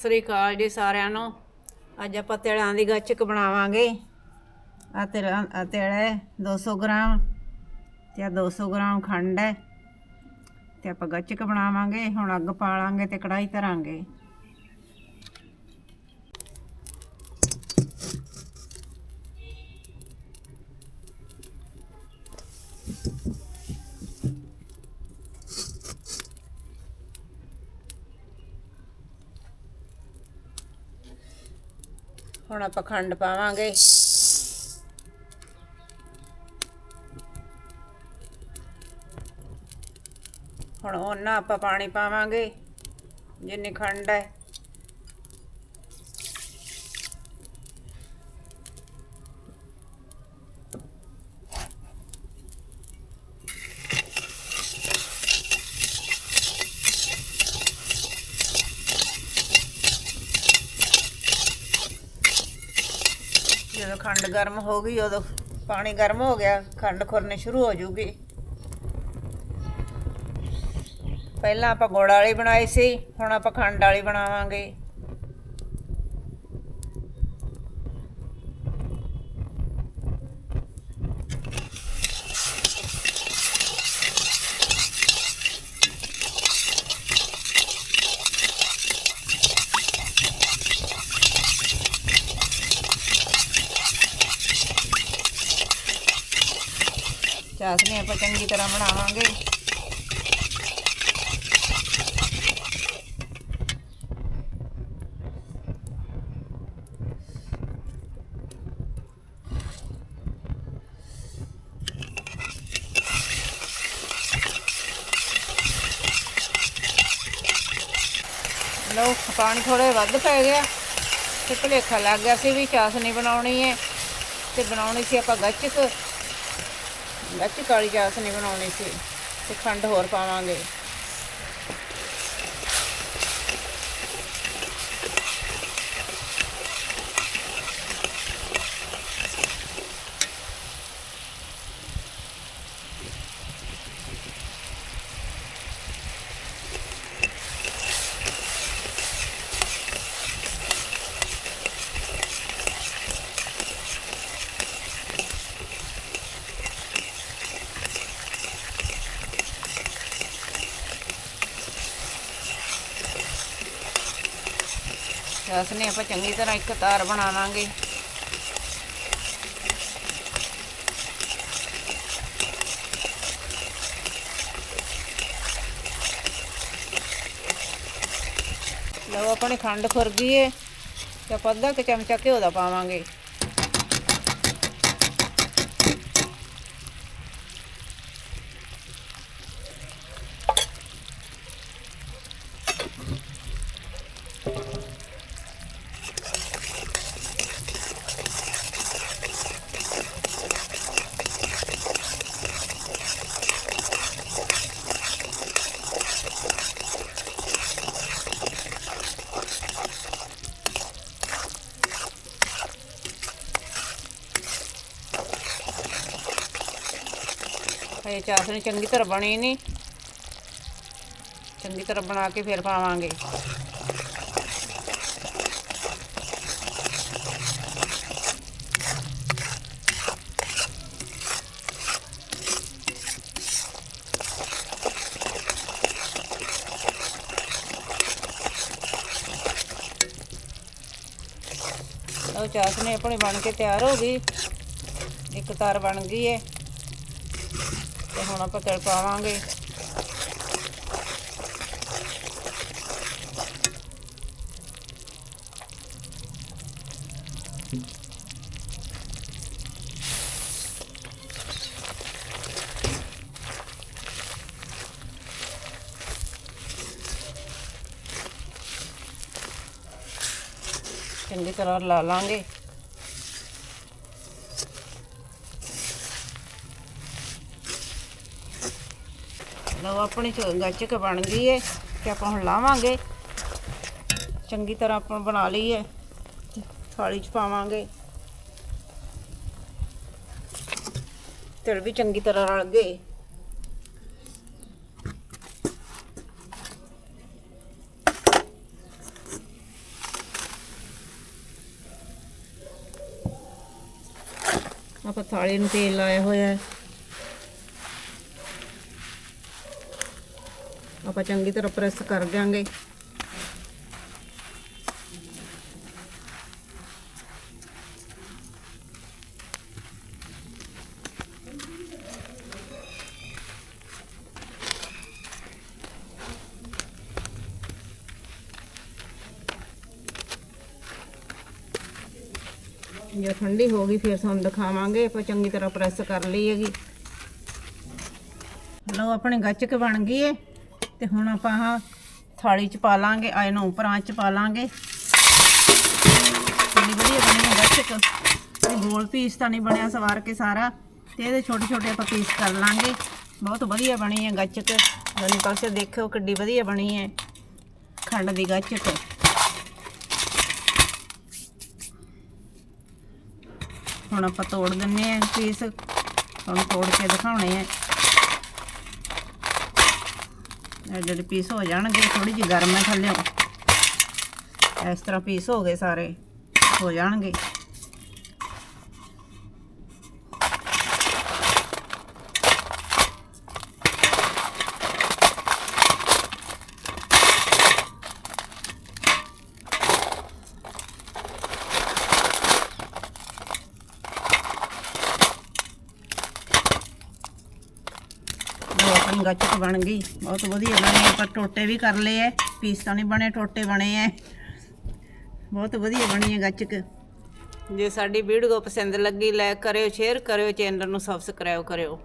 ਸਤਿ ਸ੍ਰੀ ਅਕਾਲ ਜੀ ਸਾਰਿਆਂ ਨੂੰ। ਅੱਜ ਆਪਾਂ ਤਿਲਾਂ ਦੀ ਗੱਚਕ ਬਣਾਵਾਂਗੇ। ਆ ਤਿਲਾਂ, ਆਹ ਤਿਲ ਹੈ 200 ਗ੍ਰਾਮ ਤੇ ਆ 200 ਗ੍ਰਾਮ ਖੰਡ ਹੈ ਤੇ ਆਪਾਂ ਗੱਚਕ ਬਣਾਵਾਂਗੇ। ਹੁਣ ਅੱਗ ਪਾਲਾਂਗੇ ਤੇ ਕੜਾਈ ਧਰਾਂਗੇ। ਹੁਣ ਆਪਾਂ ਖੰਡ ਪਾਵਾਂਗੇ। ਹੁਣ ਉਹਨਾਂ ਆਪਾਂ ਪਾਣੀ ਪਾਵਾਂਗੇ। ਜਿੰਨੀ ਖੰਡ ਹੈ। ਖੰਡ ਗਰਮ ਹੋ ਗਈ, ਉਦੋਂ ਪਾਣੀ ਗਰਮ ਹੋ ਗਿਆ, ਖੰਡ ਖੁਰਨੀ ਸ਼ੁਰੂ ਹੋ ਜੂਗੀ। ਪਹਿਲਾਂ ਆਪਾਂ ਗੁੜ ਵਾਲੀ ਬਣਾਈ ਸੀ, ਹੁਣ ਆਪਾਂ ਖੰਡ ਵਾਲੀ ਬਣਾਵਾਂਗੇ। ਚਾਸਨੀ ਆਪਾਂ ਚੰਗੀ ਤਰ੍ਹਾਂ ਬਣਾਵਾਂਗੇ। ਲੋ ਪਾਣੀ ਥੋੜੇ ਵੱਧ ਪੈ ਗਿਆ ਤੇ ਭੁਲੇਖਾ ਲੱਗ ਗਿਆ ਸੀ ਵੀ ਚਾਸਨੀ ਬਣਾਉਣੀ ਹੈ ਤੇ ਬਣਾਉਣੀ ਸੀ ਆਪਾਂ ਗੱਚਕ। ਗੱਚਕ ਕਾਲੀ ਚਾਸਨੀ ਬਣਾਉਣੀ ਸੀ ਤੇ ਖੰਡ ਹੋਰ ਪਾਵਾਂਗੇ। ਚਾਸਨੀ ਆਪਾਂ ਚੰਗੀ ਤਰ੍ਹਾਂ ਇੱਕ ਤਾਰ ਬਣਾਵਾਂਗੇ ਲਓ, ਆਪਣੀ ਖੰਡ ਖੁਰ ਗਈ ਏ, ਤੇ ਆਪਾਂ ਅੱਧਾ ਕੁ ਚਮਚਾ ਘਿਓ ਦਾ ਪਾਵਾਂਗੇ। ਇਹ ਚਾਸਨੀ ਚੰਗੀ ਤਰ੍ਹਾਂ ਬਣੀ ਨਹੀਂ ਚੰਗੀ ਤਰ੍ਹਾਂ ਬਣਾ ਕੇ ਫਿਰ ਪਾਵਾਂਗੇ ਉਹ ਚਾਸਨੀ ਆਪਣੀ ਬਣ ਕੇ ਤਿਆਰ ਹੋ ਗਈ ਇੱਕ ਤਾਰ ਬਣ ਗਈ ਹੈ ਤੇ ਹੁਣ ਆਪਾਂ ਤਿਲ ਪਾਵਾਂਗੇ ਚੰਗੀ ਤਰ੍ਹਾਂ ਲਾ ਲਾਂਗੇ। ਲਓ, ਆਪਣੀ ਕੇ ਬਣ ਗਈ ਹੈ ਤੇ ਆਪਾਂ ਹੁਣ ਲਾਵਾਂਗੇ। ਚੰਗੀ ਤਰ੍ਹਾਂ ਆਪਾਂ ਬਣਾ ਲਈ ਹੈ ਥਾਲੀ 'ਚ ਪਾਵਾਂਗੇ। ਤੇ ਵੀ ਚੰਗੀ ਤਰ੍ਹਾਂ ਰਲ ਗਏ। ਆਪਾਂ ਥਾਲੀ ਨੂੰ ਤੇਲ ਲਾਇਆ ਹੋਇਆ ਹੈ ਆਪਾਂ ਚੰਗੀ ਤਰ੍ਹਾਂ ਪ੍ਰੈਸ ਕਰ ਦਿਆਂਗੇ। ਜੇ ਠੰਡੀ ਹੋ ਗਈ, ਫਿਰ ਤੁਹਾਨੂੰ ਦਿਖਾਵਾਂਗੇ, ਆਪਾਂ ਚੰਗੀ ਤਰ੍ਹਾਂ ਪ੍ਰੈਸ ਕਰ ਲਈ ਹੈਗੀ। ਲਓ, ਆਪਣੇ ਗੱਚਕ ਬਣ ਗਈ ਏ। ਤੇ ਹੁਣ ਆਪਾਂ ਆਹ ਥਾਲੀ ਚ ਪਾ ਲਾਂਗੇ ਆਏ ਨੂੰ ਉੱਪਰਾਂ ਚ ਪਾ ਲਾਂਗੇ। ਕਿੰਨੀ ਵਧੀਆ ਬਣੀ ਹੈ ਗੱਚਕ ਇਹ ਗੋਲ ਪੀਸ ਤਾਂ ਨਹੀਂ ਬਣਿਆ ਸਵਾਰ ਕੇ ਸਾਰਾ। ਤੇ ਇਹਦੇ ਛੋਟੇ ਛੋਟੇ ਆਪਾਂ ਪੀਸ ਕਰ ਲਾਂਗੇ। ਬਹੁਤ ਵਧੀਆ ਬਣੀ ਹੈ ਗੱਚਕ। ਦੋਨੇ ਪਾਸੇ ਦੇਖੋ ਕਿੱਡੀ ਵਧੀਆ ਬਣੀ ਹੈ। ਖੰਡ ਦੀ ਗੱਚਕ। ਹੁਣ ਆਪਾਂ ਤੋੜ ਦਿੰਨੇ ਆ ਪੀਸ ਹੁਣ ਤੋੜ ਕੇ ਦਿਖਾਉਣੇ ਆ ਇਹ ਜਿਹੜੇ ਪੀਸ ਹੋ ਜਾਣਗੇ ਥੋੜੀ ਜਿਹੀ ਗਰਮ ਹੈ ਥੱਲਿਓ ਇਸ ਤਰ੍ਹਾਂ ਪੀਸ ਹੋ ਗਏ ਸਾਰੇ। ਹੋ ਜਾਣਗੇ ਲਓ ਆਪਣੀ ਗੱਚਕ ਬਣ ਗਈ। ਬਹੁਤ ਵਧੀਆ ਬਣੀ ਪਰ ਟੋਟੇ ਵੀ ਕਰ ਲਏ ਐ। ਪੀਸ ਤਾਂ ਨਹੀਂ ਬਣੇ, ਟੋਟੇ ਬਣੇ ਐ। ਬਹੁਤ ਵਧੀਆ ਬਣੀ ਹੈ ਗੱਚਕ ਜੇ ਸਾਡੀ ਵੀਡੀਓ ਪਸੰਦ ਲੱਗੀ ਲਾਈਕ ਕਰਿਓ ਸ਼ੇਅਰ ਕਰਿਓ ਚੈਨਲ ਨੂੰ ਸਬਸਕ੍ਰਾਈਬ ਕਰਿਓ।